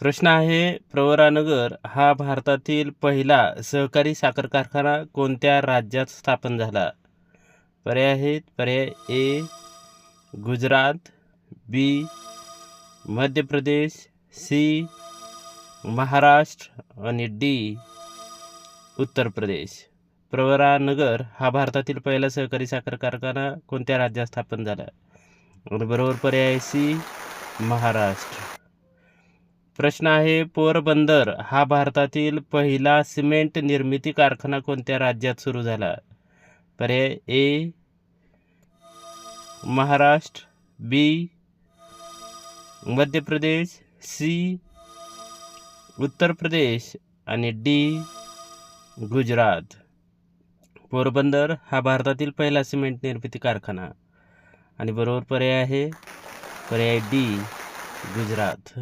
प्रश्न आहे प्रवरानगर हा भारतातील पहिला सहकारी साखर कारखाना कोणत्या राज्यात स्थापन झाला? पर्याय आहेत पर्याय A Gujarat B Madhya Pradesh C Maharashtra आणि डी उत्तर प्रदेश. प्रवरानगर हा भारतातील पहिला सहकारी साखर कारखाना कोणत्या राज्यात स्थापन झाला? आणि बरोबर पर्याय सी महाराष्ट्र. प्रश्न आहे पोरबंदर हा भारतातील पहिला सिमेंट निर्मिती कारखाना कोणत्या राज्यात सुरू झाला? पर्याय ए महाराष्ट्र बी मध्य प्रदेश सी उत्तर प्रदेश आणि डी गुजरात. पोरबंदर हा भारतातील पहिला सिमेंट निर्मिती कारखाना. आणि बरोबर पर्याय आहे पर्याय डी गुजरात.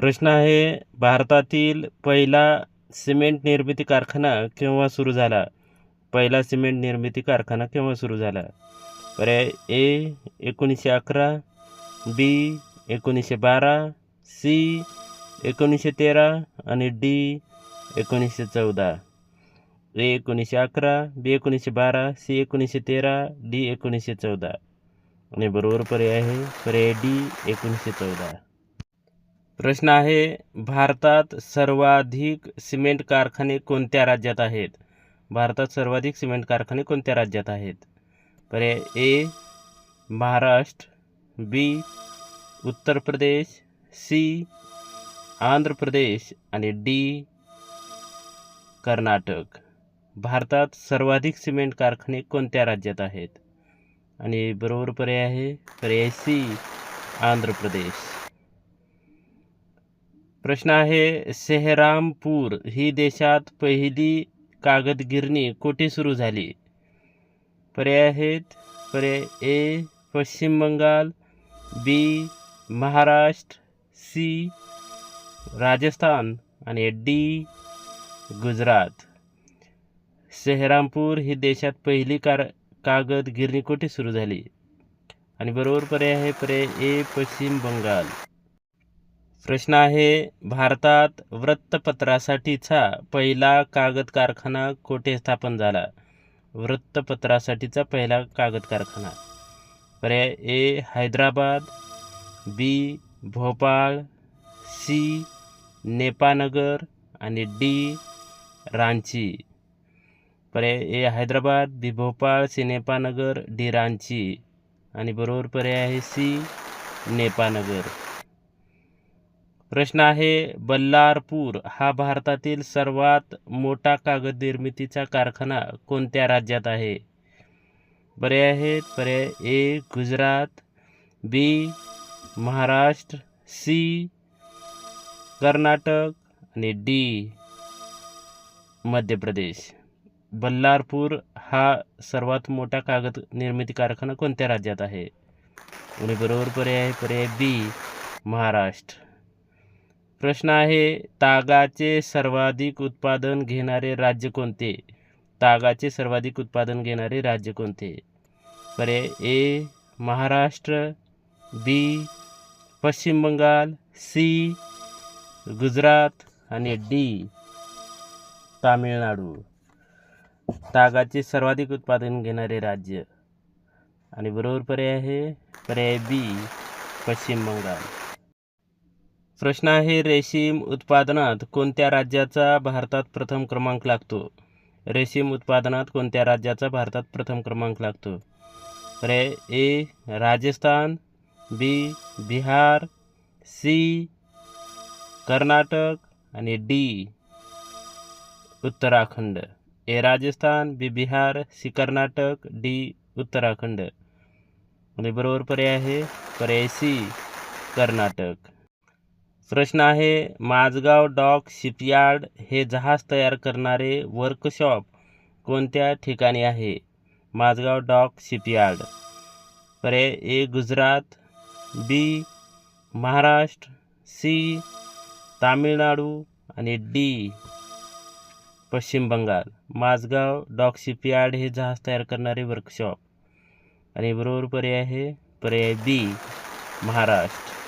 प्रश्न आहे भारतातील पहिला सिमेंट निर्मिती कारखाना केव्हा सुरू झाला? पहिला सिमेंट निर्मिती कारखाना केव्हा सुरू झाला? पर्याय ए एकोणीसशे अकरा बी एकोणीसशे बारा सी एकोणीसशे तेरा आणि डी एकोणीसशे चौदा. ए एकोणीसशे अकरा बी एकोणीसशे बारा सी एकोणीसशे तेरा डी एकोणीसशे चौदा. आणि बरोबर पर्याय आहे पर्याय डी एकोणीसशे चौदा. प्रश्न आहे भारतात सर्वाधिक सिमेंट कारखाने कोणत्या राज्यात आहेत? भारतात सर्वाधिक सिमेंट कारखाने कोणत्या राज्यात आहेत? पर्याय ए महाराष्ट्र बी उत्तर प्रदेश सी आंध्र प्रदेश आणि डी कर्नाटक. भारतात सर्वाधिक सिमेंट कारखाने कोणत्या राज्यात आहेत? आणि बरोबर पर्याय आहे पर्याय सी आंध्र प्रदेश. प्रश्न आहे सेहरामपूर ही देशात पहिली कागद गिरणी कोठे सुरू झाली? पर्याय आहेत पर्याय A Paschim Bangal B Maharashtra C Rajasthan आणि डी गुजरात. सेहरामपूर ही देशात पहिली कार कागद गिरणी कोठे सुरू झाली? आणि बरोबर पर्याय आहे पर्याय ए पश्चिम बंगाल. प्रश्न आहे भारतात वृत्तपत्रासाठीचा पहिला कागद कारखाना कोठे स्थापन झाला? वृत्तपत्रासाठीचा पहिला कागद कारखाना पर्याय A Hyderabad B Bhopal C Nepanagar आणि डी रांची. पर्याय A Hyderabad B Bhopal C Nepanagar D Ranchi. आणि बरोबर पर्याय आहे सी नेपानगर प्रश्न आहे बल्लारपूर हा भारतातील सर्वात मोठा कागद निर्मितीचा कारखाना कोणत्या राज्यात आहे? पर्याय आहेत पर्याय A Gujarat B Maharashtra C Karnataka आणि डी मध्य प्रदेश बल्लारपूर हा सर्वात मोठा कागद निर्मिती कारखाना कोणत्या राज्यात आहे? आणि बरोबर पर्याय आहे पर्याय बी महाराष्ट्र. प्रश्न आहे तागाचे सर्वाधिक उत्पादन घेणारे राज्य कोणते? तागाचे सर्वाधिक उत्पादन घेणारे राज्य कोणते? पर्याय ए महाराष्ट्र बी पश्चिम बंगाल सी गुजरात आणि डी तामिळनाडू. तागाचे सर्वाधिक उत्पादन घेणारे राज्य. आणि बरोबर पर्याय आहे पर्याय बी पश्चिम बंगाल. प्रश्न आहे रेशीम उत्पादनात कोणत्या राज्याचा भारतात प्रथम क्रमांक लागतो? रेशीम उत्पादनात कोणत्या राज्याचा भारतात प्रथम क्रमांक लागतो? रे A Rajasthan B Bihar C Karnataka आणि D Uttarakhand. A Rajasthan B Bihar C Karnataka D Uttarakhand. आणि बरोबर पर्याय आहे पर्याय सी कर्नाटक. प्रश्न आहे माझगाव डॉक शिपयार्ड हे जहाज तयार करणारे वर्कशॉप कोणत्या ठिकाणी आहे? Mazagaon dock shipyard. पर्याय A Gujarat B Maharashtra C Tamil Nadu आणि डी पश्चिम बंगाल. माझगाव डॉक शिपयार्ड हे जहाज तयार करणारे वर्कशॉप. आणि बरोबर पर्याय आहे पर्याय बी महाराष्ट्र.